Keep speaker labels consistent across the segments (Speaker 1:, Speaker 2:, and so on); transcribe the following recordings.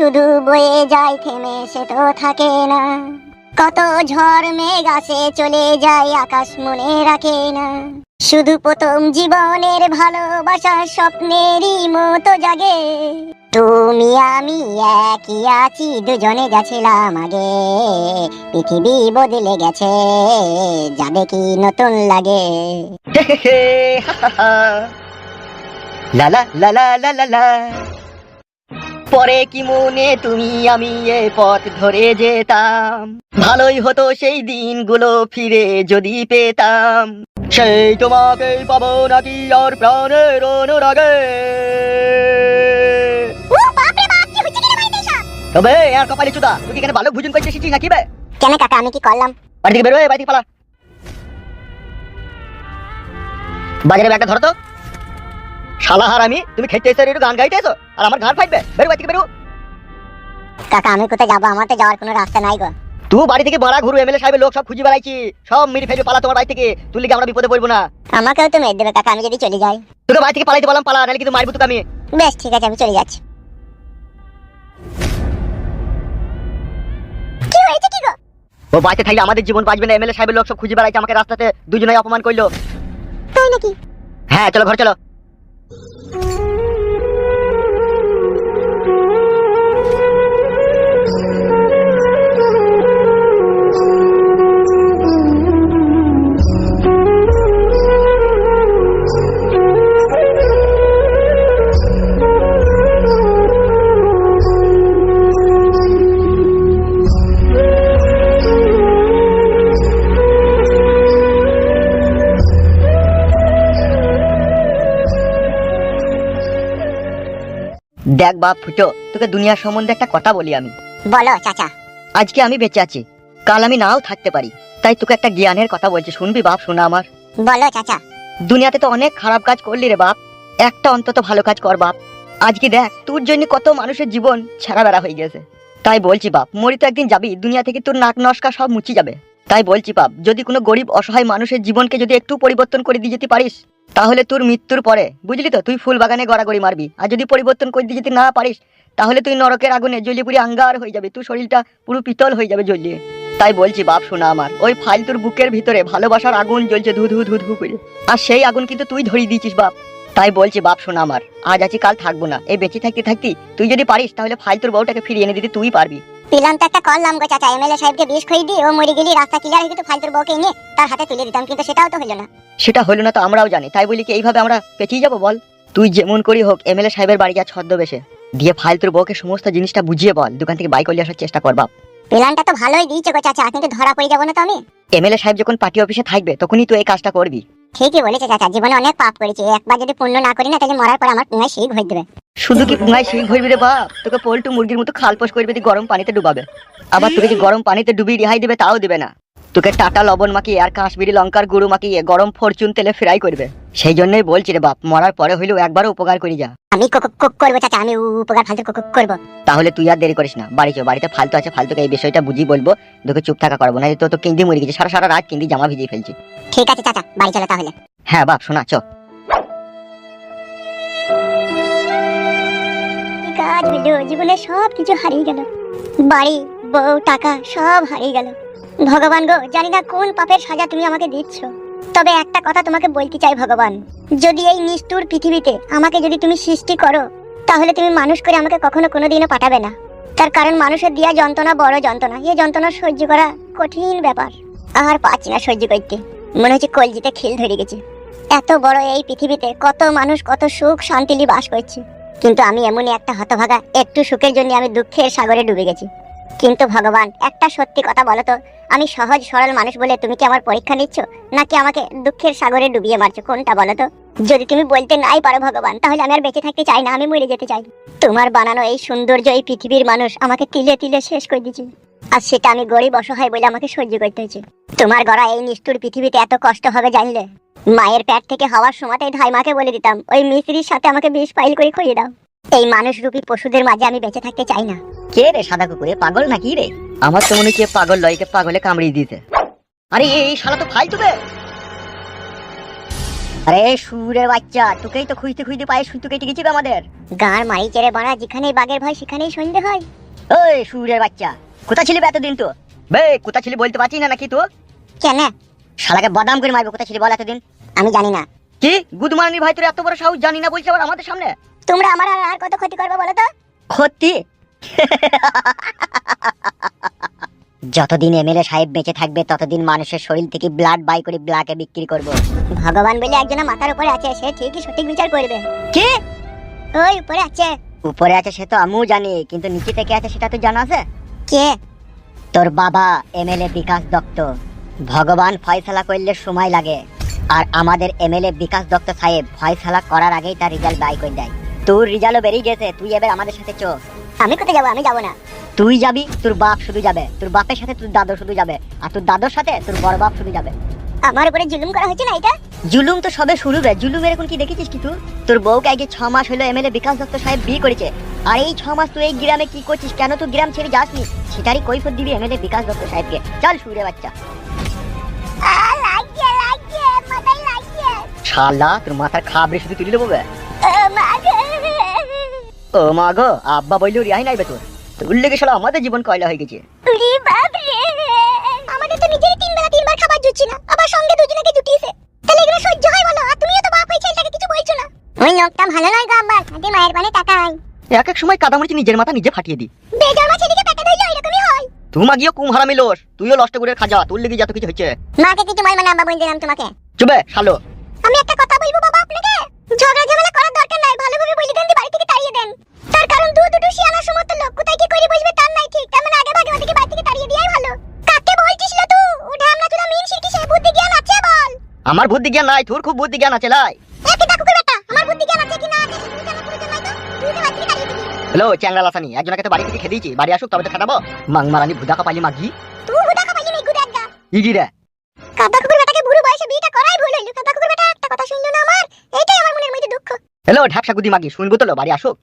Speaker 1: শুধু বয়ে যায় থেমে সে তো থাকে না। কত ঝড় মেঘ আসে চলে যায়, আকাশ মনে রাখে না। শুধু প্রথম জীবনের ভালোবাসা স্বপ্নেরই মতো জাগে। তুমি, আমি একই আছি, দুজনে গেছিলাম আগে। পৃথিবী বদলে গেছে, যাবে কি নতুন লাগে?
Speaker 2: লা লা লা। পরে কি মনে তুমি আমি এ পথ ধরে যেতাম? ভালোই হতো সেই দিনগুলো ফিরে যদি পেতাম। সেই তোমাকে পাবো নাকি আর প্রাণের অনুরাগে? তবে আর কপালি চুদা তুই এখানে ভালো ভুজন করতে এসেছিস নাকি বে?
Speaker 1: কেন কাকা আমি কি করলাম?
Speaker 2: বাড়ি থেকে বেরোয় বাড়ি থেকে পালা। বাজারে ব্যাগটা ধরো তো শালা হার আমি তুমি খেতে এসে একটু গান গাইতে এসো আর আমার ঘাট ফাইটবে বেরো বাড়ি থেকে বেরো।
Speaker 1: কাকা আমি কোথায় যাব? আমার তো যাওয়ার কোনো রাস্তা নাই গো।
Speaker 2: তুই বাড়ি থেকে বাড়া ঘুরু এমএলএ সাহেবের লোক সব খুঁজে বেড়াইছি। সব মেরে ফেলে পালা তোমার বাড়ি থেকে। তুই লিখে আমরা বিপদে পড়ব না।
Speaker 1: আমাকেও তো মেরে দেবে কাকা আমি যদি চলে যাই।
Speaker 2: তোকে বাড়ি থেকে পালাইতে বললাম পালা নাহলে কিন্তু মারবো তোকে আমি।
Speaker 1: বেশ ঠিক আছে আমি চলে যাচ্ছি। কি হয়েছে কি গো?
Speaker 2: ও বাড়িতে থাকলে আমাদের জীবন বাঁচবে না এমএলএ সাহেবের লোক সব খুঁজে বেড়াইছে আমাকে রাস্তাতে দুজনে অপমান করল।
Speaker 1: তাই নাকি?
Speaker 2: হ্যাঁ চলো ঘর চলো। Thank you. দেখ বাপ ফুটো তোকে দুনিয়ার সম্বন্ধে একটা কথা বলি আমি।
Speaker 1: বলো চাচা।
Speaker 2: আজকে আমি বেঁচে আছি। কাল আমি নাও থাকতে পারি। তাই তোকে একটা জ্ঞানের কথা বলছি শুনবি বাপ শোনা আমার?
Speaker 1: বলো চাচা।
Speaker 2: দুনিয়াতে তো অনেক খারাপ কাজ করলি রে বাপ। একটা অন্তত ভালো কাজ কর বাপ। আজকে দেখ তোর জন্য কত মানুষের জীবন ছেঁড়া বেড়া হয়ে গেছে। তাই বলছি বাপ মরি তো একদিন যাবি দুনিয়া থেকে তোর নাক নস্কা সব মুচি যাবে। তাই বলছি বাপ যদি কোনো গরিব অসহায় মানুষের জীবনকে যদি একটু পরিবর্তন করে দিয়ে যেতে পারিস তাহলে তোর মৃত্যুর পরে, বুঝলি তো, তুই ফুল বাগানে গড়াগড়ি মারবি। আর যদি পরিবর্তন করে দিয়ে যেতে না পারিস, তাহলে তুই নরকের আগুনে জ্বলিয়ে পুরি আঙ্গার হয়ে যাবে তুই শরীরটা পুরো পিতল হয়ে যাবে জ্বলিয়ে তাই বলছি, বাপ শোনা আমার, ওই ফালতুর বুকের ভিতরে ভালোবাসার আগুন জ্বলছে ধু ধু ধু ধু করে। আর সেই আগুন কিন্তু তুই ধরিয়ে দিয়েছিস, বাপ। তাই বলছি, বাপ শোনা আমার, আজ আছি, কাল থাকব না। এই বেঁচে থাকতে থাকতে তুই যদি পারিস, তাহলে ফালতুর বউটাকে ফিরিয়ে এনে দিতে তুই পারবি।
Speaker 1: পিলাম তো একটা করলাম গো চাচা এমএলএ সাহেবকে বিষ খাই দিয়ে ও মরে গেলি রাস্তা ক্লিয়ার হয়ে গেছে ফালতুর বউকে নিয়ে তার হাতে তুলে দিতাম কিন্তু সেটাও তো হলো না।
Speaker 2: সেটা হলো না তো আমরাও জানি তাই বলি কি এইভাবে আমরা পেঁচিয়ে যাব বল? তুই যেমন করি হোক এমএলএ সাহেবের বাড়ি যা ছদ্মবেশে দিয়ে ফালতুর বউকে সমস্ত জিনিসটা বুঝিয়ে বল দোকান থেকে বাইক করে আসার চেষ্টা কর বাপ।
Speaker 1: প্ল্যানটা তো ভালোই দিয়েছে গো চাচা কিন্তু ধরা পড়ে যাব না তো আমি।
Speaker 2: এমএলএ সাহেব যখন পার্টি অফিসে থাকবে তখনই তুই এই কাজটা করবি।
Speaker 1: ঠিকই বলেছে চাচা জীবনে অনেক পাপ করেছি একবার যদি পুণ্য না করি না তাহলে মরার পর আমার পুঙ্গায় শিখ হয়ে দেবে
Speaker 2: শুধু কি পুঙ্গায় শিখ হয়ে রে বাপ? তোকে পোল্টু মুরগির মতো খালপোষ করবে গরম পানিতে ডুবাবে। আবার তোকে যদি গরম পানিতে ডুবিয়ে রেহাই দেবে তাও দেবে না। তোকে টাটা লবণ মাখিয়ে আর কাশ্মীরি লঙ্কার গুঁড়ো মাখিয়ে গরম ফরচুন তেলে ফ্রাই করবে। সেই জন্যই বলছি রে বাপ মরার পরে হইলেও একবারও উপকার করি যা।
Speaker 1: আমি করব চাচা আমি উপকার ফালতু কোক করব।
Speaker 2: তাহলে তুই আর দেরি করিস না বাড়ি চো বাড়িতে ফালতু আছে ফালতুকে এই বিষয়টা বুঝিয়ে বলব তোকে চুপ থাকা করব না তো তো কিন্দি মরে গেছে সারা সারা রাত কিন্দি জামা ভিজিয়ে ফেলছি।
Speaker 1: ঠিক আছে চাচা বাড়ি চলো তাহলে।
Speaker 2: হ্যাঁ বাপ শোনা চ।
Speaker 1: কাজ হইল জীবনে সব কিছু হারিয়ে গেল। বাড়ি বউ টাকা সব হারিয়ে গেল। ভগবান গো, জানি না কোন পাপের সাজা তুমি আমাকে দিচ্ছ। তবে একটা কথা তোমাকে বলতে চাই ভগবান। যদি এই নিষ্ঠুর পৃথিবীতে আমাকে যদি তুমি সৃষ্টি করো, তাহলে তুমি মানুষ করে আমাকে কখনো কোনোদিনও পাঠাবে না। তার কারণ মানুষের দিয়া যন্ত্রণা বড় যন্ত্রণা। এই যন্ত্রণা সহ্য করা কঠিন ব্যাপার। আর পাচ্ছি না সহ্য করতে। মনে হচ্ছে কলজিতে খিল ধরে গেছে। এত বড় এই পৃথিবীতে কত মানুষ কত সুখ শান্তিলি বাস করছে। কিন্তু আমি এমনই একটা হতভাগা, একটু সুখের জন্য আমি দুঃখের সাগরে ডুবে গেছি। কিন্তু ভগবান, একটা সত্যি কথা বলো তো। আমি সহজ, সরল মানুষ বলে তুমি কি আমার পরীক্ষা নিচ্ছ? নাকি আমাকে দুঃখের সাগরে ডুবিয়ে মারছো, কোনটা বলো তো? যদি তুমি বলতে নাই পারো ভগবান, তাহলে আমি আর বেঁচে থাকতে চাই না, আমি মরে যেতে চাই। তোমার বানানো এই সৌন্দর্য, এই পৃথিবীর মানুষ আমাকে তিলে তিলে শেষ করে দিয়েছে। আর সেটা আমি গরিব, অসহায় বলে আমাকে সহ্য করতে হয়েছে। তোমার গড়া এই নিষ্ঠুর পৃথিবীতে এত কষ্ট হবে জানলে? মায়ের প্যাট থেকে হওয়ার সময়তেই ধাই মাকে বলে দিতাম, ওই মিস্ত্রির সাথে আমাকে বিষ ফাইল করে খুঁজে দাও। এই মানুষ রূপী পশুদের মাঝে আমি বেঁচে থাকতে চাই না।
Speaker 2: কে রে সাদা কুকুরে? পাগল নাকি রে? আমার তো মনে হচ্ছে পাগল লয়কে পাগলে কামড়িয়ে দিতে আরে এই শালা তো ফালতু বে! আরে সুরের বাচ্চা তোকেই তো খুঁজতে খুঁজতে পায়ে সুতো কেটে গেছি আমাদের।
Speaker 1: গাঁর মারি চেড়ে বাড়া যেখানেই বাঘের ভয় সেখানেই সন্ধে হয়।
Speaker 2: ওই সুরের বাচ্চা কোথা ছিলি এতদিন তো? বে কোথা ছিলি বলতে পারছিস না নাকি তো?
Speaker 1: কেন?
Speaker 2: শালাকে বাদাম করে মারবো কোথা ছিলি বল এতদিন?
Speaker 1: আমি জানি না।
Speaker 2: কি? গুদমানি ভাই তোর এত বড় সাহস জানি না বলছে আবার আমাদের সামনে?
Speaker 1: তোমরা আমার আর কত ক্ষতি করবে বলো তো?
Speaker 2: ক্ষতি? যতদিন এমএলএ সাহেব বেঁচে থাকবে ততদিন মানুষের শরীর থেকে ব্লাড বাই করে ব্লাকে বিক্রি করব।
Speaker 1: ভগবান বলে একজন মাথার উপরে আছে সে ঠিকই সঠিক বিচার করবে।
Speaker 2: কি?
Speaker 1: ওই উপরে আছে।
Speaker 2: উপরে আছে সে তো আমিও জানি কিন্তু নিচে থেকে আছে সেটা তো জানা আছে?
Speaker 1: কে?
Speaker 2: তোর বাবা এমএলএ বিকাশ দত্ত। ভগবান ফয়সালা করলে সময় লাগে। আর আমাদের এমএলএ বিকাশ দত্ত সাহেব ফয়সালা করার আগেই তার রেজাল্ট বাই করে দেয়। তোর রেজাল্টও বেরিয়ে গেছে তুই এবার আমাদের সাথে চো
Speaker 1: আমি কোথায় যাব? আমি যাব না।
Speaker 2: তুই যাবি তোর বাপ শুধু যাবে। তোর বাপের সাথে তোর দাদু শুধু যাবে। আর তোর দাদুর সাথে তোর বড় বাপ শুধু যাবে।
Speaker 1: আমার উপরে জুলুম করা হচ্ছে না এটা?
Speaker 2: জুলুম তো সবে শুরু রে। জুলুম এরকম কি দেখেছিস কি তুই? তোর বউকে আগে ছ মাস হলো এমএলএ বিকাশ দত্ত সাহেব বিয়ে করেছে। আর এই ছ মাস তুই এই গ্রামে কি করছিস? কেন তুই গ্রাম ছেড়ে যাসনি? সেটারই কৈফত দিবি এমএলএ বিকাশ দত্ত সাহেবকে। চল সুরে বাচ্চা। শালা তোর মাথার খাবরে শুধু তুলে দেবো বে। ও মা গো আব্বা রিহাই নাই তোর লেগে শালা আমাদের জীবন কয়লা হয়ে গেছে।
Speaker 1: উরি বাপ রে। আমাদের তো নিজেরই তিন বেলা তিনবার খাবার জুটছে না আবার সঙ্গে দুজনকে জুটিয়েছে। তাহলে এগুলো সহ্য হয় বলো আর তুমিও তো বাপ হয়ে ছেলেটাকে কিছু বলছো না। ওই লোকটা ভালো নয় গো আব্বা খালি মায়ের পানে টাকা হয়
Speaker 2: এক এক সময় নিজের মাথা নিজে ফাটিয়ে দি
Speaker 1: বেজন্মা ছেলেকে পেটে ধরলে এরকমই হয়।
Speaker 2: তুমা গিয়ে কুম হারামি লোস তুইও লষ্ট করে খাজা তোর লেগে যত কিছু হচ্ছে।
Speaker 1: মাকে কিছু বলবে না আব্বা বলে দিলাম তোমাকে।
Speaker 2: চুবে শালো।
Speaker 1: আমি একটা কথা বলব বাবা আপনাকে? ঝগড়া ঝামেলা করার দরকার নাই ভালোভাবে বলে দেন দি আমার বুদ্ধি জ্ঞান
Speaker 2: নাই তোর খুব বুদ্ধি জ্ঞান আছে লাই।
Speaker 1: একে ডাকুকে বেটা আমার বুদ্ধি জ্ঞান আছে কি না? আছে তুই জানা পুরো নাই তো। তুই তো বাড়ি থেকে তাড়িয়ে দিবি।
Speaker 2: হ্যালো চ্যাংরা লাসানি একজনকে তো বাড়ি থেকে খেয়ে দিয়েছি। বাড়ি আসুক তবে তো খাটাবো মাং মারানি ভুদা কাপালি মাগি।
Speaker 1: তুই হুদা খাবাইলি নেই গুদা গা
Speaker 2: ইগি রে
Speaker 1: কাদা কুকুর বেটাকে বুড়ো বয়সে বিয়েটা করাই ভুল হইল। কাদা কুকুর বেটা একটা কথা শুনলো না আমার? এইটাই আমার মনের মধ্যে দুঃখ।
Speaker 2: হ্যালো ঢাপসা গুদি মাগি শুনব তো বাড়ি আসুক।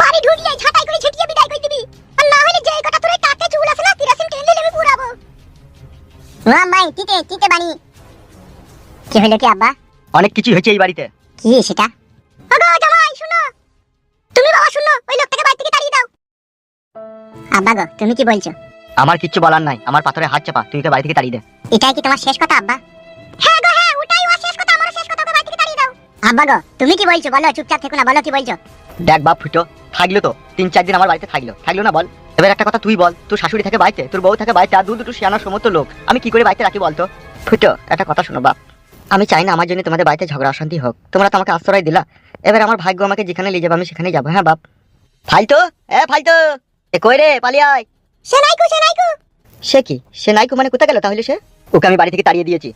Speaker 1: বাড়ি ঢুকলে ঝাঁটাই করে ছিটিয়ে বিদায় করে দিবি। আর না হলে যে কটা তোর কাকে চুল আছে না তিরাসিন টেনে আমি পুরাবো। মা মাই তিতে তিতে বানি কি হলো কি আব্বা?
Speaker 2: অনেক কিছু হয়েছে এই বাড়িতে।
Speaker 1: কি সেটা? আগো জামাই শুনো। তুমি বাবা শুনো ওই লোকটাকে বাড়ি থেকে তাড়িয়ে দাও। আব্বা গো তুমি কি বলছো?
Speaker 2: আমার কিচ্ছু বলার নাই আমার পাথরে হাত চাপা তুই তো বাড়ি থেকে তাড়িয়ে দে।
Speaker 1: এটাই কি তোমার শেষ কথা আব্বা? আব্বা গো তুমি কি বলছো? বলো চুপচাপ থেকো না বলো কি বলছো?
Speaker 2: দেখ বাপ ফুটো থাকল তো। তিন চার দিন আমার বাড়িতে থাকল। থাকল না বল? এবার একটা কথা তুই বল। তোর শাশুড়ি থাকে বাড়িতে তোর বউ থাকে বাড়িতে আর দু দুটো শিয়ানোর সমস্ত লোক। আমি কি করে বাড়িতে রাখি বলতো? ফুটো একটা কথা শোনো বাপ। আমি চাই না আমার জন্য তোমাদের বাড়িতে ঝগড়া অশান্তি হোক। তোমরা তো আমাকে আশ্রয় দিলা। এবার আমার ভাগ্য আমাকে যেখানে নিয়ে যাবে আমি সেখানে যাব। হ্যাঁ বাপ? ফালতো! এ ফালতো! এ কই রে? পালিয়ে আয়!
Speaker 1: সেনাইকু সেনাইকু
Speaker 2: সে কি? সে নাইকু মানে কোথায় গেল তাহলে সে? ওকে আমি বাড়ি থেকে তাড়িয়ে দিয়েছি।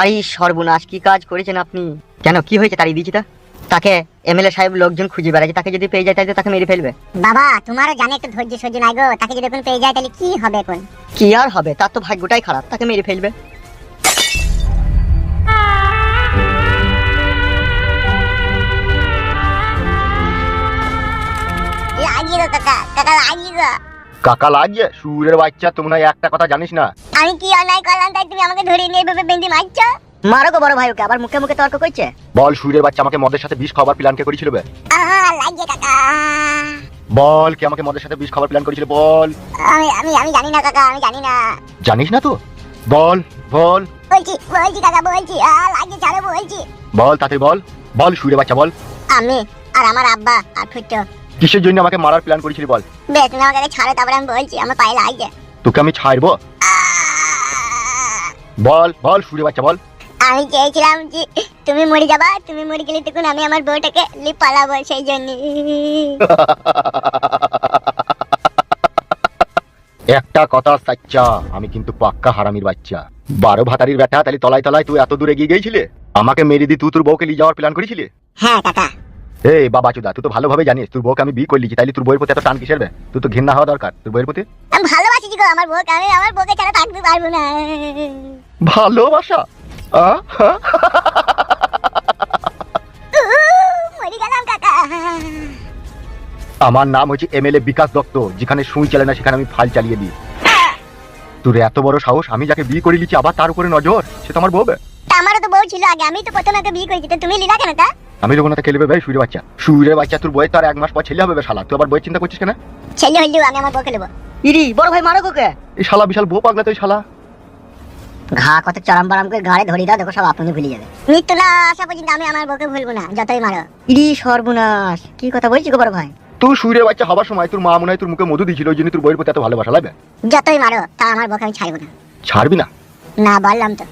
Speaker 2: আই সর্বনাশ কি কাজ করেছেন আপনি? কেন কি হয়েছে তাড়িয়ে দিয়েছি তা তাকে এমএলএ সাহেব লোকজন খুঁজে বেড়াচ্ছে তাকে যদি পেয়ে যায় তাহলে তাকে মেরে ফেলবে।
Speaker 1: বাবা তোমারও জানে একটু ধৈর্য সহ্য নাই গো তাকে যদি এখন পেয়ে যায় তাহলে কি হবে এখন?
Speaker 2: কি আর হবে? তার তো ভাগ্যটাই খারাপ তাকে মেরে ফেলবে।
Speaker 1: লাগিয়ে কাকা কাকা লাগিয়ে গো।
Speaker 3: কাকা লাগিয়ে সুরের বাচ্চা তোমরা একটা কথা জানিস না?
Speaker 1: আমি কি অন্যায় করলাম তাই তুমি আমাকে ধরে নিয়ে এভাবে বেঁধে মারছো?
Speaker 2: মারো গো বড় ভাই ওকে আবার মুখে মুখে তর্ক করছে?
Speaker 3: বল সুরের বাচ্চা আমাকে মদের সাথে বিষ খাবার প্ল্যান কে করেছিল বে?
Speaker 1: আহা লাগিয়ে কাকা।
Speaker 3: বল কে আমাকে মদের সাথে বিষ খাবার প্ল্যান করেছিল বল।
Speaker 1: আমি আমি আমি জানি না কাকা আমি জানি না।
Speaker 3: জানিস না তো? বল বল।
Speaker 1: বলছি বলছি কাকা বলছি। আ লাগিয়ে ছাড়ো বলছি।
Speaker 3: বল তাতে বল। বল সুরের বাচ্চা বল।
Speaker 1: আমি আর আমার আব্বা আর ফুটো
Speaker 3: কিসের জন্য আমাকে মারার প্ল্যান করেছিলি বল?
Speaker 1: বেশ তুমি আমাকে আগে ছাড়ো তারপরে আমি বলছি আমার পায়ে লাগছে
Speaker 3: তোকে আমি ছাড়বো? বল বল সুরের বাচ্চা বল।
Speaker 1: আমি চেয়েছিলাম যে তুমি মরে যাবা তুমি মরে গেলে তখন আমি আমার বউটাকে লিপ পালাবো সেই জন্য।
Speaker 3: একটা কথা সাচ্চা আমি কিন্তু পাক্কা হারামির বাচ্চা। বারো ভাতারির ব্যাটা তাহলে তলায় তলায় তুই এত দূরে গিয়ে গিয়েছিলে? আমাকে মেরে দি তুই তোর বউকে নিয়ে যাওয়ার প্ল্যান করেছিলি?
Speaker 1: হ্যাঁ কাকা।
Speaker 3: এই বাবা চুদা তুই তো ভালোভাবে জানিস তোর বউকে আমি বিয়ে করলিছি তাইলে তোর বউয়ের প্রতি এত টান কিসের বে? তুই তো ঘৃণা হওয়া দরকার তোর বউয়ের প্রতি?
Speaker 1: আমি ভালোবাসি গো আমার বউকে আমি আমার বউকে ছাড়া থাকতে পারব না।
Speaker 3: ভালোবাসা? আমার নাম হচ্ছে এমএলএ বিকাশ দত্ত যেখানে সুই চলে না সেখানে আমি ফাল চালিয়ে দিই। তোর এত বড় সাহস আমি যাকে বিয়ে করে নিচ্ছি আবার তার উপরে নজর? সে তো আমার বউবে
Speaker 1: আমারও তো বউ ছিল আগে আমি তো প্রথমে ওকে বিয়ে করেছি তুমি লিলা কেন তা?
Speaker 3: আমি যখন তাকে খেলবে ভাই সুইরে বাচ্চা। সুইরে বাচ্চা তোর বই তো আর এক মাস পর ছেলে হবে শালা। তুই আবার বই চিন্তা করছিস কেন?
Speaker 1: ছেলে হইলেও আমি আমার বউকে নেব।
Speaker 4: ইরি বড় ভাই মারো কোকে
Speaker 3: এই শালা বিশাল বউ পাগলা তো এই শালা।
Speaker 4: ঘা কত চরম বারাম করে ঘাড়ে ধরে দাও দেখো সব আপনাকে ভুলে যাবে।
Speaker 1: মৃত্যু না আসা পর্যন্ত আমি আমার বউকে ভুলবো না যতই মারো।
Speaker 4: ইরি সর্বনাশ কি কথা বলছি গো বড় ভাই?
Speaker 3: তুই সুইরে বাচ্চা হবার সময় তোর মা মনে হয় তোর মুখে মধু দিয়েছিল ওই জন্য তোর বইয়ের প্রতি এত ভালোবাসা লাগবে?
Speaker 1: যতই মারো তা আমার বউকে আমি ছাড়বো না।
Speaker 3: ছাড়বি না?
Speaker 1: না বললাম তো!